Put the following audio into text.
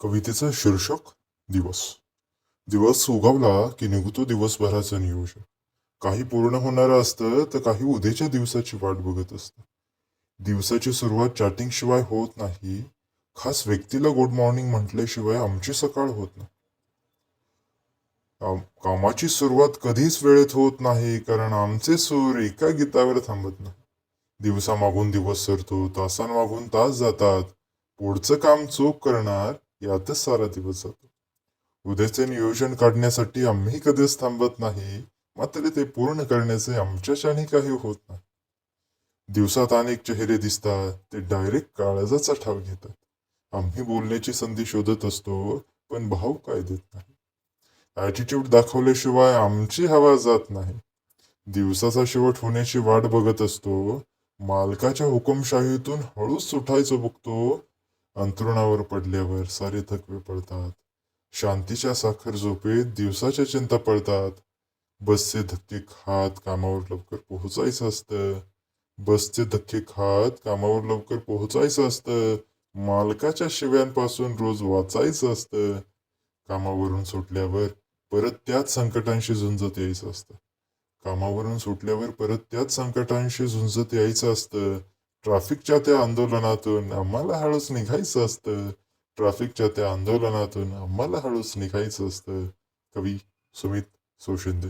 कवितेचं शीर्षक दिवस. दिवस उगवला की निघतो दिवसभराचं नियोजन. काही पूर्ण होणारं असतं तर काही उद्याच्या दिवसाची वाट बघत असतं. दिवसाची सुरुवात चॅटिंग शिवाय होत नाही. खास व्यक्तीला गुड मॉर्निंग म्हटल्याशिवाय आमची सकाळ होत नाही. कामाची सुरुवात कधीच वेळेत होत नाही कारण आमचे सूर एका गीतावर थांबत नाही. दिवसामागून दिवस सरतो तासांमागून तास जातात. पुढचं काम चोख करणार यातच सारा दिवस जातो उद्याचे नियोजन काढण्यासाठी आम्ही कधीच थांबत नाही मात्र ते पूर्ण करण्याचे आमच्याशाने काही होत नाही. दिवसात अनेक चेहरे दिसतात ते डायरेक्ट काळजाचा ठाव घेतात. आम्ही बोलण्याची संधी शोधत असतो पण भाव काय देत नाही. ॲटिट्यूड दाखवल्याशिवाय आमची हवा जात नाही. दिवसाचा शेवट होण्याची वाट बघत असतो मालकाच्या हुकुमशाहीतून हळूच सुटायचं बघतो अंथरुणावर पडल्यावर सारे थकवे पडतात. शांतीच्या साखर झोपेत दिवसाच्या चिंता पडतात. बसचे धक्के खात कामावर लवकर पोहोचायचं असतं. बसचे धक्के खात कामावर लवकर पोहोचायचं असतं. मालकाच्या शिव्यांपासून रोज वाचायचं असतं. कामावरून सुटल्यावर परत त्याच संकटांशी झुंजत यायचं असतं. कामावरून सुटल्यावर परत त्याच संकटांशी झुंजत यायचं असतं. ट्रॅफिकच्या त्या आंदोलनातून आम्हाला हळूच निघायचं असतं. ट्रॅफिकच्या त्या आंदोलनातून आम्हाला हळूच निघायचं असतं. कवी सुमित सोशिंदे.